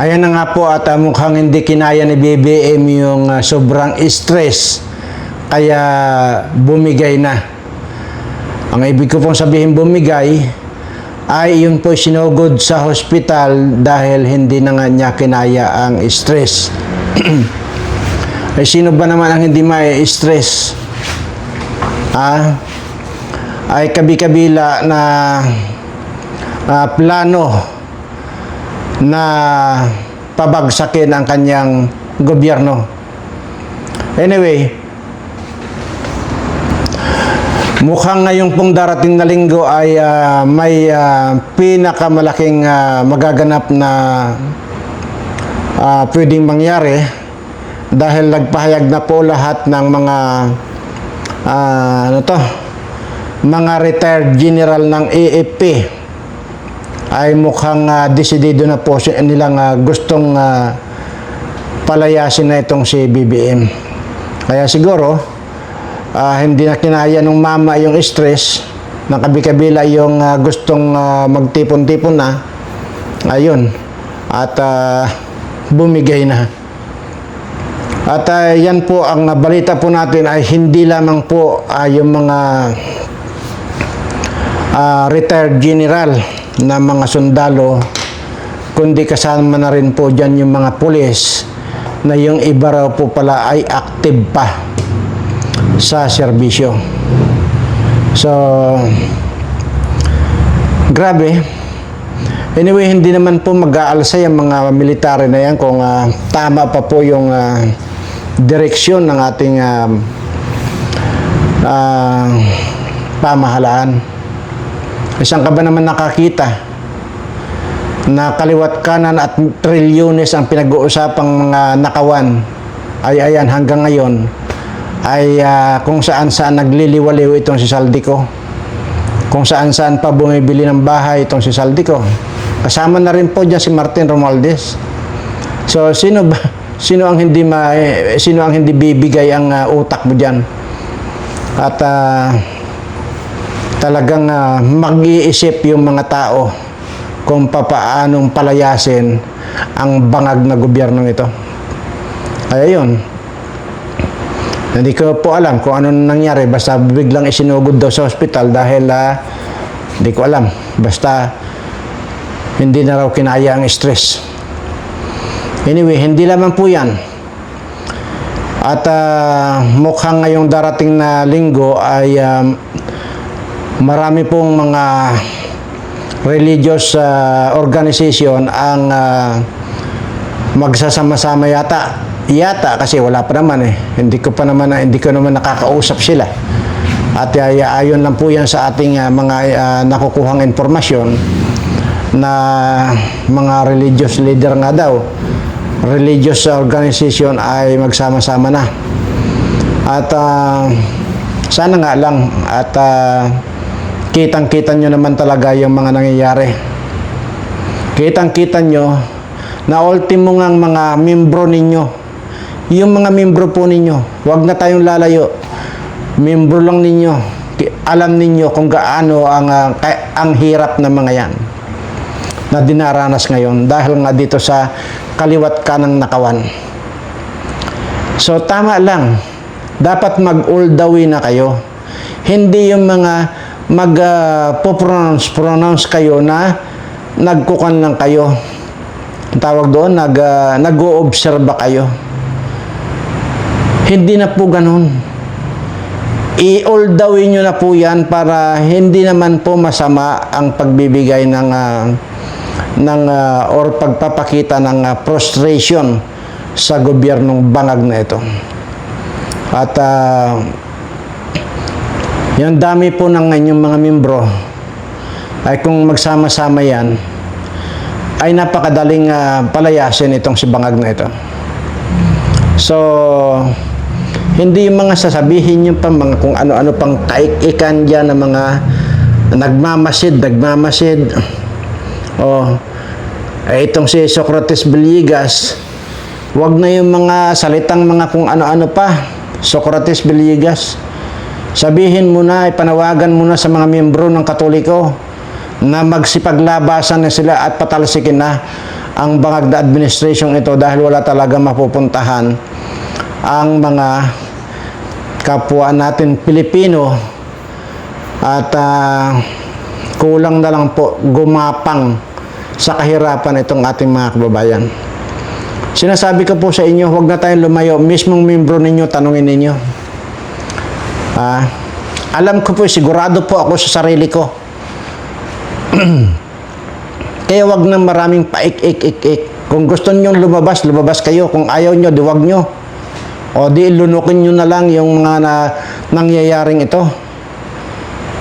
Ayan na nga po at ah, mukhang hindi kinaya ni BBM yung ah, sobrang stress kaya bumigay na. Ang ibig ko pong sabihin bumigay ay yun po sinugod sa hospital dahil hindi na nga niya kinaya ang stress. ay sino ba naman ang hindi may stress? Ah, ay kabi-kabila na ah, plano na pabagsakin ang kanyang gobyerno. Anyway, mukhang ngayong pong darating na linggo ay ah, may ah, pinakamalaking ah, magaganap na ah, pwedeng mangyari dahil nagpahayag na po lahat ng mga ah, ano to, mga retired general ng AFP ay mukhang uh, desidido na po nilang ah, gustong ah, palayasin na itong si BBM. Kaya siguro, ah, hindi na kinaya ng mama yung stress, ng kabi-kabila yung ah, gustong ah, magtipon-tipon na, ayun, at ah, bumigay na. At ah, yan po, ang ah, balita po natin ay hindi lamang po ah, yung mga ah, retired general na mga sundalo, kundi kasama na rin po dyan yung mga pulis na yung iba raw po pala ay active pa sa serbisyo. So, grabe. Anyway, hindi naman po mag-aalsa yung mga military na yan kung ah, tama pa po yung ah, direksyon ng ating ah, ah, pamahalaan. Isang ka ba naman nakakita? Na kaliwat kanan at trilyones ang pinag-uusapang mga nakawan. Ay ayan hanggang ngayon ay ah, kung saan saan nagliliwaliw itong si Saldico. Kung saan saan pa bumibili ng bahay itong si Saldico. Kasama na rin po dyan si Martin Romualdez. So sino ba sino ang hindi ma, eh, sino ang hindi bibigay ang ah, utak mo diyan at ah, talagang ah, mag-iisip yung mga tao kung papaanong palayasin ang bangag na gobyernong ito. Ay yun. Hindi ko po alam kung ano nangyari. Basta biglang isinugod daw sa hospital dahil ah, hindi ko alam. Basta hindi na raw kinaya ang stress. Anyway, hindi lamang po yan. At ah, mukhang ngayong darating na linggo ay ah, marami pong mga religious ah, organization ang ah, magsasama-sama yata. Yata kasi wala pa naman eh. Hindi ko pa naman hindi ko naman nakakausap sila. At ay, ayon lang po yan sa ating ah, mga ah, nakukuhang informasyon na mga religious leader nga daw religious organization ay magsama-sama na. At ah, sana nga lang at ah, kitang-kita nyo naman talaga yung mga nangyayari. Kitang-kita nyo na ultimo ngang mga membro ninyo, yung mga membro po ninyo, wag na tayong lalayo. Membro lang ninyo, alam ninyo kung gaano ang, ah, ka- ang hirap ng mga yan na dinaranas ngayon dahil nga dito sa kaliwat kanang nakawan. So tama lang, dapat mag-all the way na kayo. Hindi yung mga mag ah, po-pronounce pronounce kayo na nagkukan lang kayo. Tawag doon, nag, ah, nag-oobserba kayo. Hindi na po ganun. I-all way nyo na po yan para hindi naman po masama ang pagbibigay ng ah, ng ah, or pagpapakita ng ah, frustration sa gobyernong bangag na ito. At ah, yung dami po ng inyong mga membro ay kung magsama-sama yan ay napakadaling ah, palayasin itong si bangag na ito. So, hindi yung mga sasabihin yung pa mga kung ano-ano pang kaikikan dyan ng mga nagmamasid, nagmamasid. O, eh, itong si Socrates Villegas, wag na yung mga salitang mga kung ano-ano pa. Socrates Villegas, sabihin mo na, ipanawagan mo na sa mga miyembro ng Katoliko na magsipaglabasan na sila at patalsikin na ang bangag na administration ito dahil wala talaga mapupuntahan ang mga kapwa natin Pilipino at ah, kulang na lang po gumapang sa kahirapan itong ating mga kababayan. Sinasabi ko po sa inyo, huwag na tayong lumayo. Mismong membro ninyo, tanungin ninyo. Ah, alam ko po, sigurado po ako sa sarili ko. Kaya wag na maraming paik-ik-ik-ik. Kung gusto niyo lumabas, lumabas kayo. Kung ayaw niyo, di wag niyo. O di lunukin niyo na lang yung mga na, nangyayaring ito.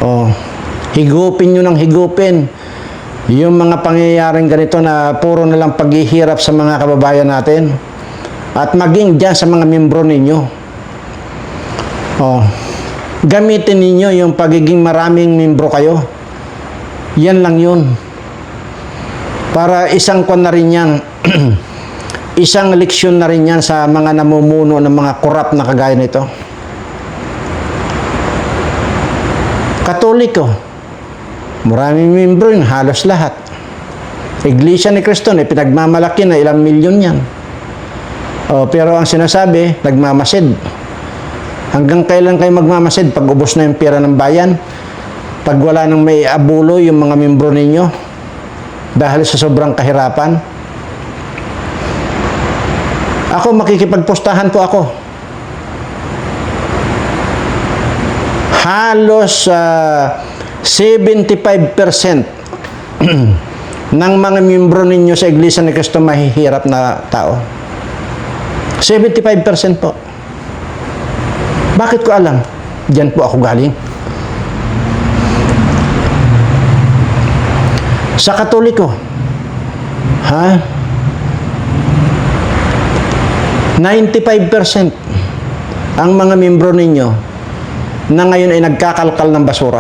O, higupin niyo ng higupin. Yung mga pangyayaring ganito na puro na lang paghihirap sa mga kababayan natin. At maging dyan sa mga membro ninyo. O, gamitin ninyo yung pagiging maraming membro kayo. Yan lang yun. Para isang kwan na rin yan, isang leksyon na rin yan sa mga namumuno ng mga korap na kagaya nito. Katoliko, maraming membro yun, halos lahat. Iglesia ni Cristo, eh, pinagmamalaki na ilang milyon yan. Oh, pero ang sinasabi, nagmamasid. Hanggang kailan kayo magmamasid? Pag ubos na yung pera ng bayan? Pag wala nang may abulo yung mga membro ninyo? Dahil sa sobrang kahirapan? Ako, makikipagpustahan po ako. Halos ah, 75% ng mga membro ninyo sa Iglesia ni Cristo mahihirap na tao. 75% po. Bakit ko alam? Diyan po ako galing. Sa Katoliko, ha? 95% ang mga membro ninyo na ngayon ay nagkakalkal ng basura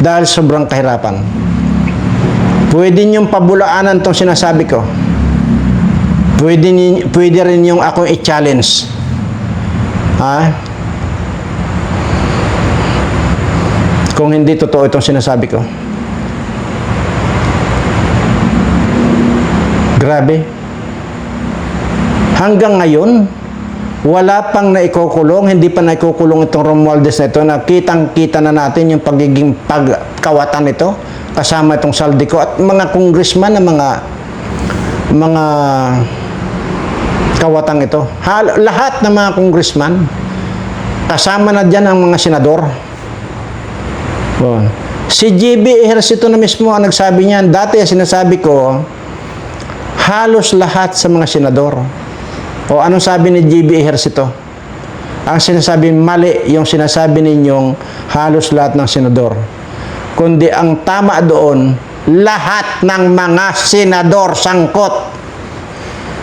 dahil sobrang kahirapan. Pwede niyong pabulaanan tong sinasabi ko. Pwede, pwede rin yung ako i-challenge. Ha? Kung hindi totoo itong sinasabi ko. Grabe. Hanggang ngayon, wala pang naikukulong, hindi pa naikukulong itong Romualdez na ito, na kitang-kita na natin yung pagiging pagkawatan nito, kasama itong Saldico at mga congressman na mga mga kawatang ito. Hal- lahat ng mga congressman, kasama na dyan ang mga senador. Oh. Si GB Ejercito na mismo ang nagsabi niyan. Dati sinasabi ko, halos lahat sa mga senador. O anong sabi ni GB Ejercito? Ang sinasabi mali yung sinasabi ninyong halos lahat ng senador. Kundi ang tama doon, lahat ng mga senador sangkot.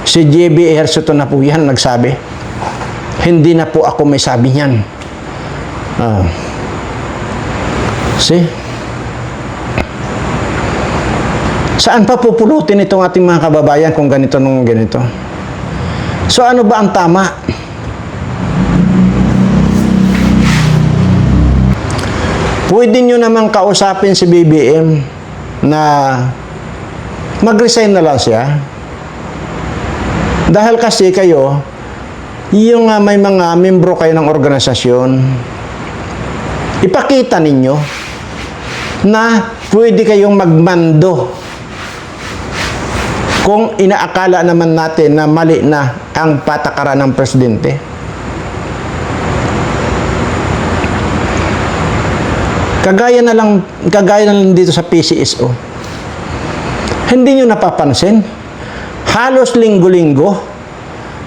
Si JB Ejercito na po yan nagsabi. Hindi na po ako may sabi niyan. Ah. See? Saan pa pupulutin itong ating mga kababayan kung ganito nung ganito? So ano ba ang tama? Pwede nyo namang kausapin si BBM na mag-resign na lang siya. Dahil kasi kayo, yung ah, may mga membro kayo ng organisasyon, ipakita ninyo na pwede kayong magmando kung inaakala naman natin na mali na ang patakaran ng presidente. Kagaya na lang, kagaya na lang dito sa PCSO. Hindi nyo napapansin? Halos linggo-linggo,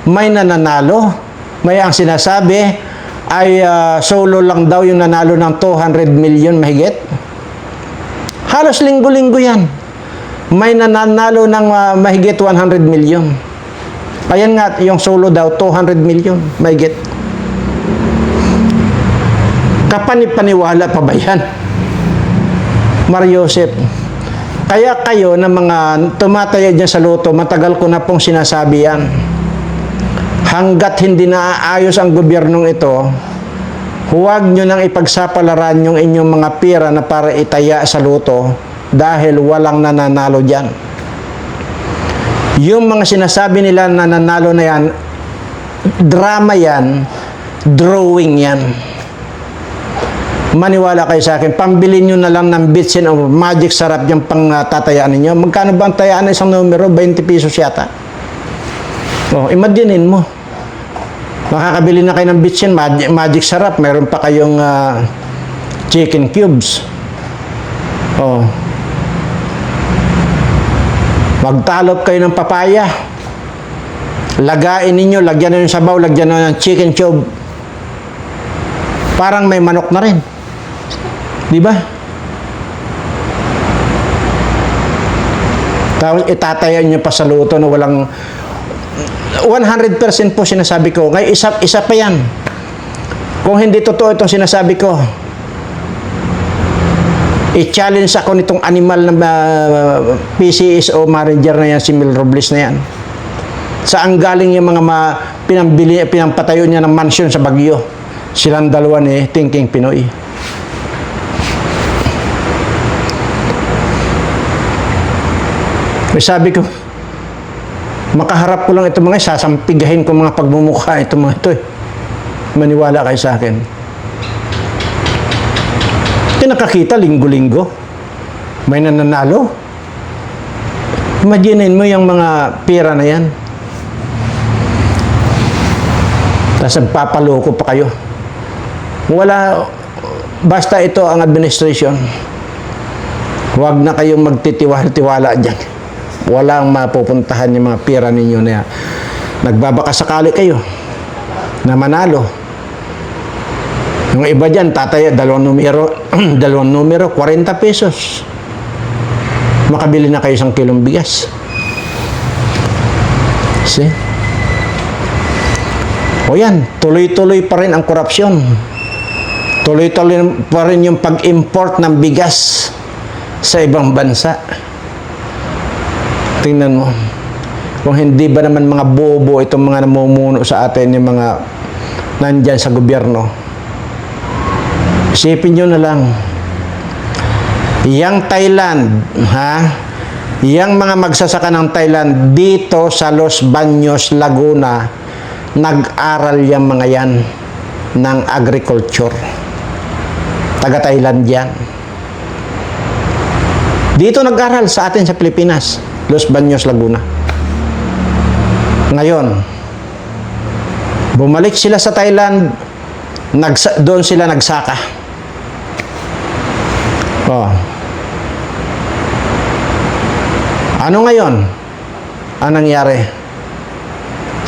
may nananalo, may ang sinasabi ay ah, solo lang daw yung nanalo ng 200 million mahigit. Halos linggo-linggo yan. May nananalo ng ah, mahigit 100 million. Ayan nga, yung solo daw, 200 million mahigit. Kapanipaniwala pa ba yan? Mariosep, kaya kayo na mga tumataya dyan sa luto, matagal ko na pong sinasabi yan. Hanggat hindi naaayos ang gobyernong ito, huwag nyo nang ipagsapalaran yung inyong mga pira na para itaya sa luto dahil walang nananalo dyan. Yung mga sinasabi nila na nanalo na yan, drama yan, drawing yan. Maniwala kayo sa akin, pambili nyo na lang ng bitsin o magic sarap yung pang uh, tatayaan ninyo. Magkano ba ang tayaan ng isang numero? 20 pesos yata. Oh, imaginein mo. Makakabili na kayo ng bitsin, magic, magic sarap. Meron pa kayong ah, chicken cubes. Oh. Magtalop kayo ng papaya. Lagain ninyo, lagyan nyo ng sabaw, lagyan nyo ng chicken cube. Parang may manok na rin. Di ba? Tapos itatayan nyo pa sa luto na walang 100% po sinasabi ko. Ngayon, isa, isa pa yan. Kung hindi totoo itong sinasabi ko, i-challenge ako nitong animal na uh, PCS o manager na yan, si Mil Robles na yan. Saan galing yung mga ma, pinambili, pinampatayo niya ng mansion sa Bagyo? Silang dalawa ni Thinking Pinoy. May sabi ko, makaharap ko lang itong mga sasampigahin ko mga pagmumukha itong mga ito eh. Maniwala kayo sa akin. Ito nakakita linggo-linggo. May nananalo. Imaginin mo yung mga pera na yan. Tapos nagpapaloko pa kayo. Wala, basta ito ang administration. Huwag na kayong magtitiwala-tiwala dyan. Walang mapupuntahan yung mga pera ninyo na nagbabaka sakali kayo na manalo. Yung iba dyan, tataya, dalawang numero, dalawang numero, 40 pesos. Makabili na kayo isang kilong bigas. See? O yan, tuloy-tuloy pa rin ang korupsyon. Tuloy-tuloy pa rin yung pag-import ng bigas sa ibang bansa. Tingnan mo. Kung hindi ba naman mga bobo itong mga namumuno sa atin, yung mga nandyan sa gobyerno. Isipin nyo na lang. Yang Thailand, ha? Yang mga magsasaka ng Thailand dito sa Los Baños, Laguna, nag-aral yung mga yan ng agriculture. Taga Thailand yan. Dito nag-aral sa atin sa Pilipinas, Los Baños, Laguna. Ngayon, bumalik sila sa Thailand, nagsa, doon sila nagsaka. Oh. Ano ngayon? Ang nangyari?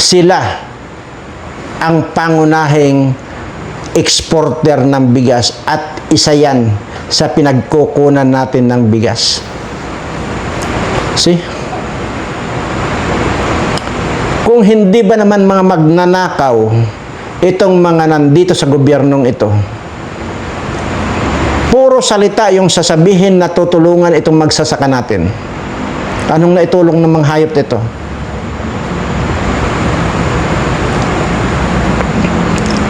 Sila ang pangunahing exporter ng bigas at isa yan sa pinagkukunan natin ng bigas. See? Kung hindi ba naman mga magnanakaw itong mga nandito sa gobyernong ito, puro salita yung sasabihin na tutulungan itong magsasaka natin. Anong naitulong ng mga hayop nito?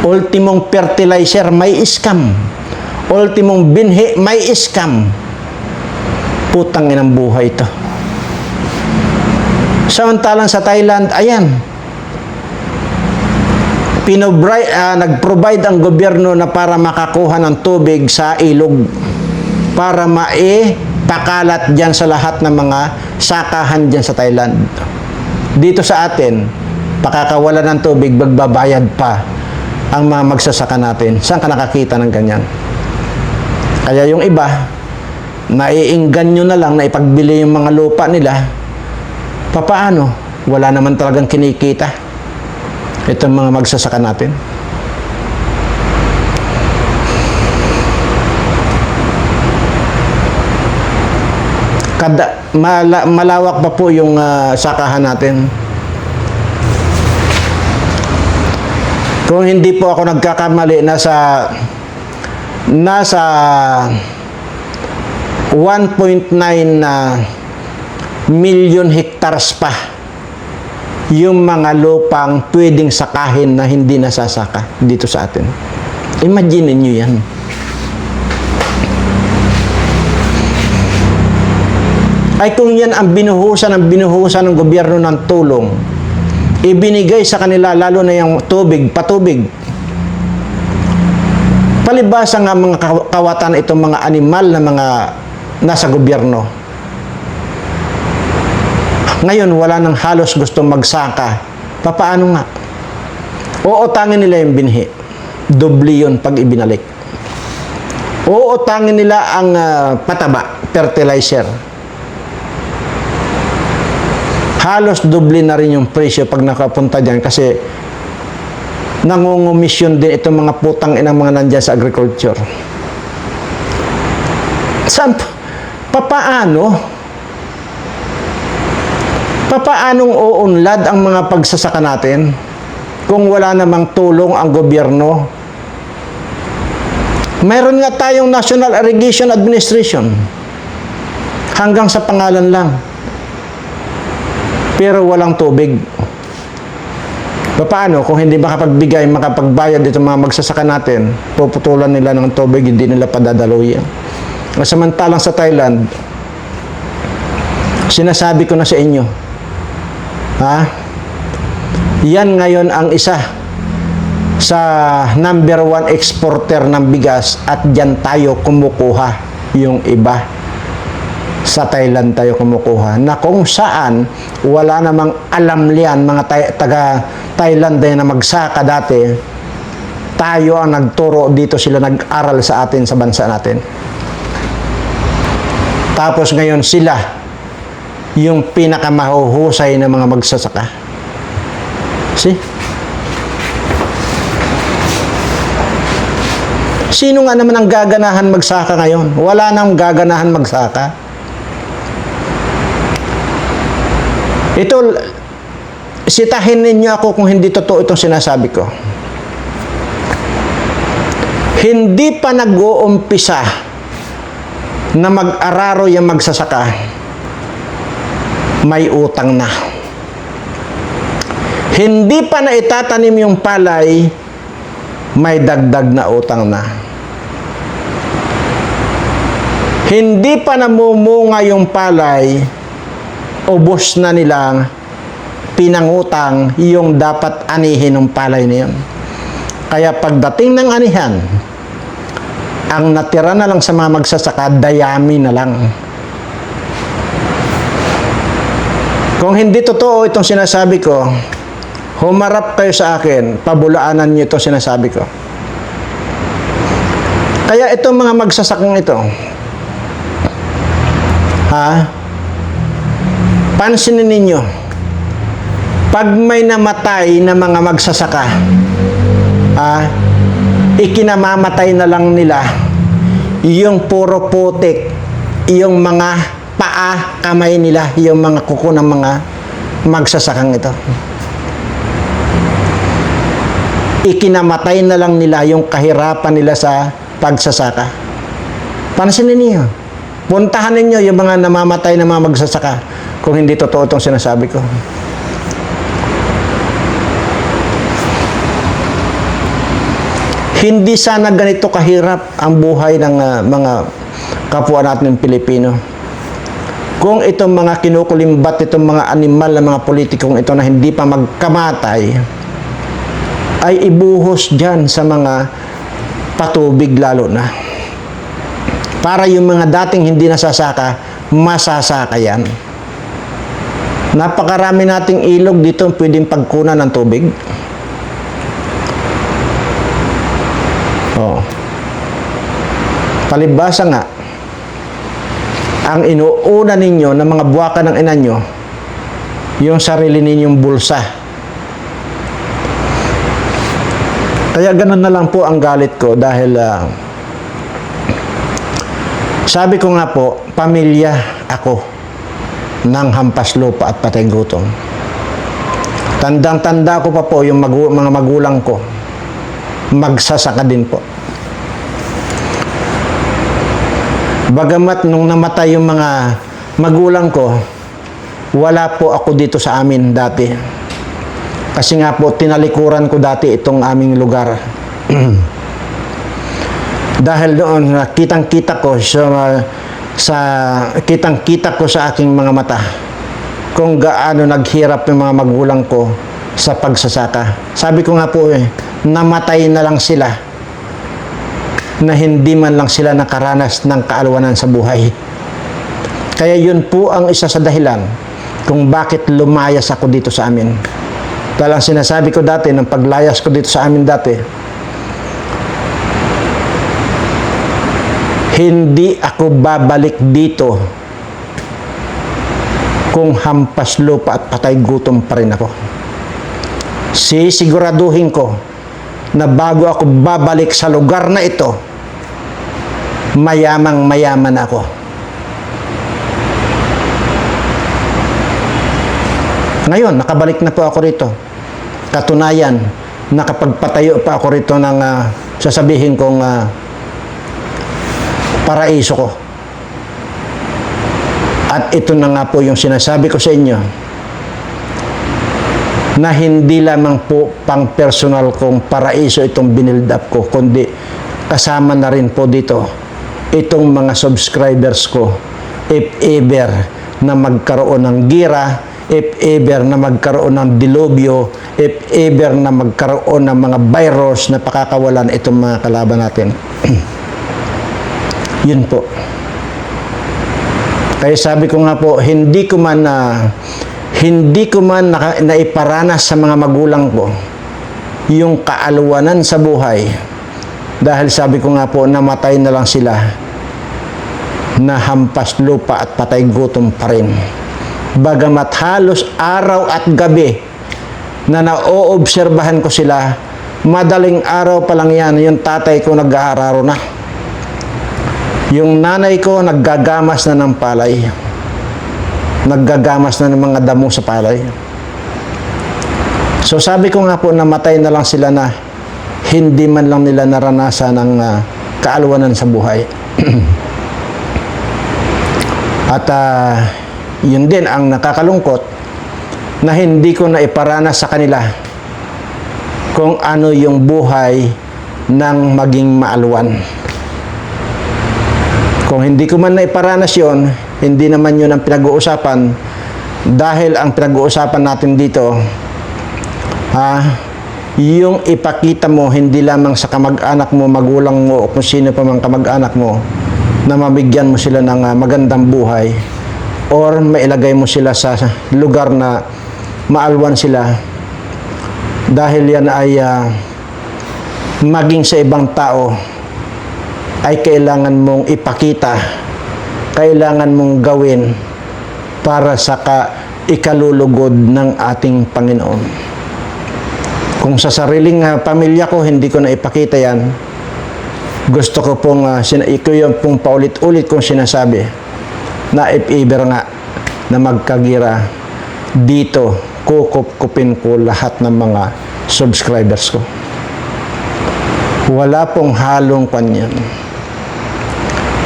Ultimong fertilizer, may scam. Ultimong binhi, may scam. Putang inang buhay ito. Samantalang sa Thailand, ayan, pinobri, ah, nag-provide ang gobyerno na para makakuha ng tubig sa ilog para maipakalat dyan sa lahat ng mga sakahan dyan sa Thailand. Dito sa atin, pakakawala ng tubig, magbabayad pa ang mga magsasaka natin. Saan ka nakakita ng ganyan? Kaya yung iba, naiinggan nyo na lang na ipagbili yung mga lupa nila, papaano? Wala naman talagang kinikita itong mga magsasaka natin. Kada, mala, malawak pa po yung ah, sakahan natin. Kung hindi po ako nagkakamali, nasa nasa 1.9 na million hectares pa yung mga lupang pwedeng sakahin na hindi nasasaka dito sa atin. Imagine niyo yan. ay kung yan ang binuhusan ng binuhusan ng gobyerno ng tulong, ibinigay sa kanila lalo na yung tubig, patubig. Palibasa nga mga kaw- kawatan itong mga animal na mga nasa gobyerno. Ngayon, wala nang halos gusto magsaka. Papaano nga? Uutangin nila yung binhi. Doble yun pag ibinalik. Uutangin nila ang ah, pataba, fertilizer. Halos doble na rin yung presyo pag nakapunta dyan kasi nangungumisyon din itong mga putang inang mga nandyan sa agriculture. Saan? Papaano? Papaanong uunlad ang mga pagsasaka natin kung wala namang tulong ang gobyerno? Mayroon nga tayong National Irrigation Administration. Hanggang sa pangalan lang. Pero walang tubig. Paano kung hindi makapagbigay, makapagbayad itong mga magsasaka natin, puputulan nila ng tubig, hindi nila padadaluyan. Samantalang sa Thailand, sinasabi ko na sa inyo, ha? Yan ngayon ang isa sa number one exporter ng bigas at dyan tayo kumukuha yung iba. Sa Thailand tayo kumukuha. Na kung saan wala namang alam liyan mga taga Thailand din na magsaka dati. Tayo ang nagturo dito sila nag-aral sa atin sa bansa natin. Tapos ngayon sila yung pinakamahuhusay na mga magsasaka see Sino nga naman ang gaganahan magsaka ngayon? Wala nang gaganahan magsaka. Ito, sitahin ninyo ako kung hindi totoo itong sinasabi ko. Hindi pa nag-uumpisa na mag-araro yung magsasaka, may utang na. Hindi pa na itatanim yung palay, may dagdag na utang na. Hindi pa namumunga yung palay, ubos na nilang pinangutang yung dapat anihin ng palay na yun. Kaya pagdating ng anihan, ang natira na lang sa mga magsasaka, dayami na lang. Kung hindi totoo itong sinasabi ko, humarap kayo sa akin, pabulaanan niyo itong sinasabi ko. Kaya itong mga magsasakang ito, ha? Pansinin ninyo, pag may namatay na mga magsasaka, ah, ikinamamatay na lang nila yung puro putik, yung mga paa, kamay nila, yung mga kuko ng mga magsasakang ito. Ikinamatay na lang nila yung kahirapan nila sa pagsasaka. Pansinin niyo. Puntahan ninyo yung mga namamatay na mga magsasaka kung hindi totoo itong sinasabi ko. Hindi sana ganito kahirap ang buhay ng ah, mga kapwa natin Pilipino. Kung itong mga kinukulimbat, itong mga animal na mga politikong ito na hindi pa magkamatay, ay ibuhos dyan sa mga patubig lalo na. Para yung mga dating hindi nasasaka, masasaka yan. Napakarami nating ilog dito pwedeng pagkunan ng tubig. Oh. Palibasa nga, ang inuuna ninyo ng mga buwaka ng ina nyo, yung sarili ninyong bulsa. Kaya ganun na lang po ang galit ko dahil ah, sabi ko nga po, pamilya ako ng hampas lupa at patay gutom. Tandang-tanda ko pa po yung magu- mga magulang ko magsasaka din po. Bagamat nung namatay yung mga magulang ko, wala po ako dito sa amin dati. Kasi nga po, tinalikuran ko dati itong aming lugar. Dahil doon, kitang-kita ko sa sa kitang-kita ko sa aking mga mata kung gaano naghirap yung mga magulang ko sa pagsasaka. Sabi ko nga po eh, namatay na lang sila na hindi man lang sila nakaranas ng kaalwanan sa buhay. Kaya yun po ang isa sa dahilan kung bakit lumayas ako dito sa amin. Dahil ang sinasabi ko dati, nang paglayas ko dito sa amin dati, hindi ako babalik dito kung hampas lupa at patay gutom pa rin ako. Sisiguraduhin ko na bago ako babalik sa lugar na ito, mayamang mayaman ako. Ngayon, nakabalik na po ako rito. Katunayan, nakapagpatayo pa ako rito ng ah, sasabihin kong ah, paraiso ko. At ito na nga po yung sinasabi ko sa inyo na hindi lamang po pang personal kong paraiso itong binild up ko, kundi kasama na rin po dito itong mga subscribers ko if ever na magkaroon ng gira, if ever na magkaroon ng dilubyo, if ever na magkaroon ng mga virus na pakakawalan itong mga kalaban natin. Yun po. Kaya sabi ko nga po, hindi ko man na hindi ko man naka, naiparanas sa mga magulang ko yung kaalwanan sa buhay dahil sabi ko nga po namatay na lang sila na hampas lupa at patay gutom pa rin. Bagamat halos araw at gabi na naoobserbahan ko sila, madaling araw pa lang yan, yung tatay ko nag-aararo na. Yung nanay ko naggagamas na ng palay. Naggagamas na ng mga damo sa palay. So sabi ko nga po namatay na lang sila na hindi man lang nila naranasan ng ah, kaalwanan sa buhay. At ah, yun din ang nakakalungkot na hindi ko na iparanas sa kanila kung ano yung buhay ng maging maalwan. Kung hindi ko man na iparanas yun, hindi naman yun ang pinag-uusapan dahil ang pinag-uusapan natin dito, ah, yung ipakita mo hindi lamang sa kamag-anak mo, magulang mo, o kung sino pa mang kamag-anak mo, na mabigyan mo sila ng ah, magandang buhay or mailagay mo sila sa lugar na maalwan sila dahil yan ay ah, maging sa ibang tao ay kailangan mong ipakita, kailangan mong gawin para sa ka ikalulugod ng ating Panginoon. Kung sa sariling ah, pamilya ko hindi ko na ipakita yan, gusto ko pong uh, sina- iko yung pong paulit-ulit kong sinasabi na if ever nga na magkagira dito kukup-kupin ko lahat ng mga subscribers ko. Wala pong halong kanyan.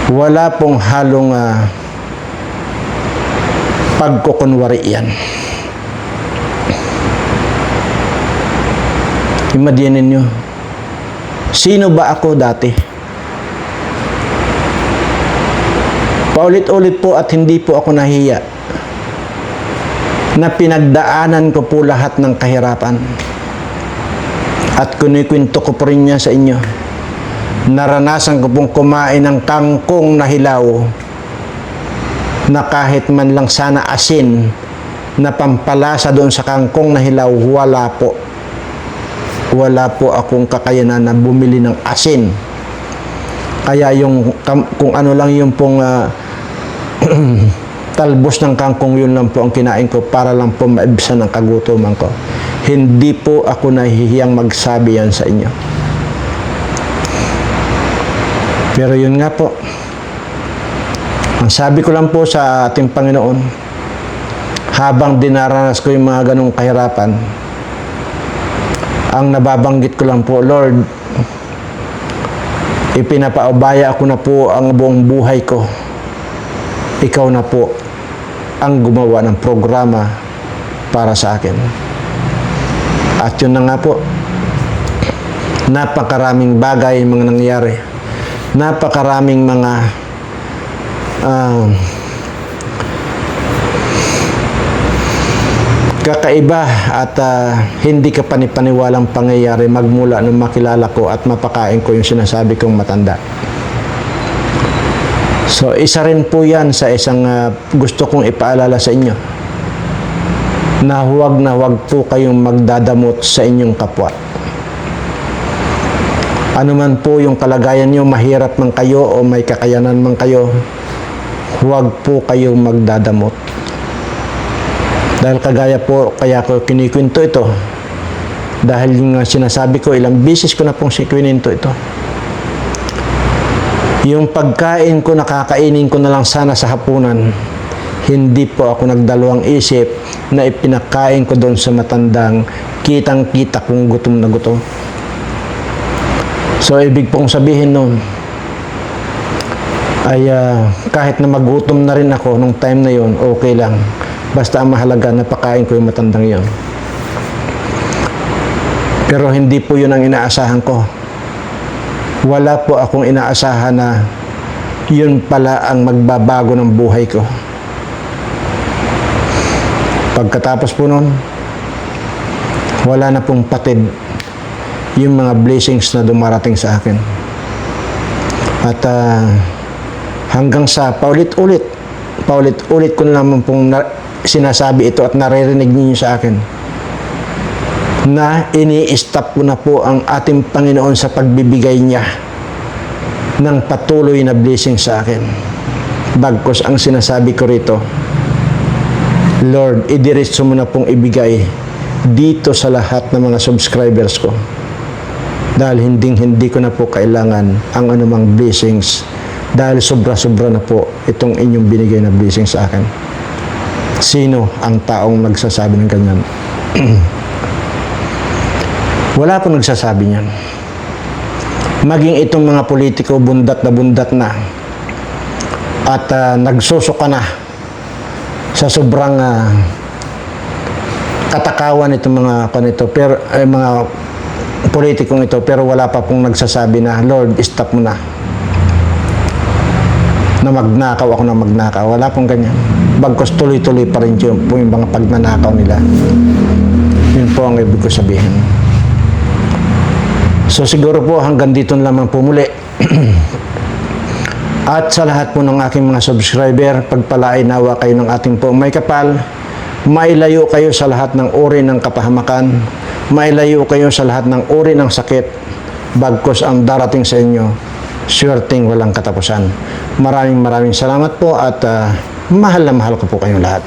Wala pong halong uh, pagkukunwari yan. Imagine nyo, sino ba ako dati? Paulit-ulit po at hindi po ako nahiya na pinagdaanan ko po lahat ng kahirapan. At kunikwento ko po rin niya sa inyo. Naranasan ko pong kumain ng kangkong na hilaw na kahit man lang sana asin na pampalasa doon sa kangkong na hilaw, wala po. Wala po akong kakayanan na bumili ng asin. Kaya yung kung ano lang yung pong ah, talbos ng kangkong yun lang po ang kinain ko para lang po maibsan ang kagutuman ko. Hindi po ako nahihiyang magsabi yan sa inyo. Pero yun nga po, ang sabi ko lang po sa ating Panginoon, habang dinaranas ko yung mga ganong kahirapan, ang nababanggit ko lang po, Lord, ipinapaubaya ako na po ang buong buhay ko. Ikaw na po ang gumawa ng programa para sa akin. At yun na nga po, napakaraming bagay mga nangyari. Napakaraming mga ah, kakaiba at ah, hindi ka panipaniwalang pangyayari magmula nung makilala ko at mapakain ko yung sinasabi kong matanda. So, isa rin po yan sa isang ah, gusto kong ipaalala sa inyo na huwag na huwag po kayong magdadamot sa inyong kapwa. Ano man po yung kalagayan nyo, mahirap man kayo o may kakayanan man kayo, huwag po kayong magdadamot. Dahil kagaya po, kaya ko kinikwento ito. Dahil yung sinasabi ko, ilang bisis ko na pong sikwinento ito. Yung pagkain ko, nakakainin ko na lang sana sa hapunan. Hindi po ako nagdalawang isip na ipinakain ko doon sa matandang kitang-kita kong gutom na gutom. So, ibig pong sabihin nun, ay ah, kahit na magutom na rin ako nung time na yon okay lang. Basta ang mahalaga, napakain ko yung matandang yon. Pero hindi po yun ang inaasahan ko. Wala po akong inaasahan na yun pala ang magbabago ng buhay ko. Pagkatapos po nun, wala na pong patid yung mga blessings na dumarating sa akin. At ah, hanggang sa paulit-ulit, paulit-ulit ko na naman pong na- sinasabi ito at naririnig ninyo sa akin na ini-stop ko na po ang ating Panginoon sa pagbibigay niya ng patuloy na blessing sa akin. Bagkos ang sinasabi ko rito, Lord, idiretso mo na pong ibigay dito sa lahat ng mga subscribers ko. Dahil hindi hindi ko na po kailangan ang anumang blessings dahil sobra-sobra na po itong inyong binigay na blessing sa akin. Sino ang taong nagsasabi ng ganyan? Wala po nagsasabi niyan. Maging itong mga politiko bundat na bundat na. At ah, nagsusuka na sa sobrang ah, katakawan itong mga kanito pero eh, mga politikong ito pero wala pa pong nagsasabi na Lord stop mo na. Na magnakaw ako na magnakaw. Wala pong ganyan bagkos tuloy-tuloy pa rin yung, yung mga pagnanakaw nila. Yun po ang ibig ko sabihin. So siguro po hanggang dito lamang po muli. At sa lahat po ng aking mga subscriber, pagpalain nawa kayo ng ating po may kapal, mailayo kayo sa lahat ng uri ng kapahamakan, mailayo kayo sa lahat ng uri ng sakit, bagkos ang darating sa inyo, swerteng walang katapusan. Maraming maraming salamat po at ah, mahal na mahal ko po kayong lahat.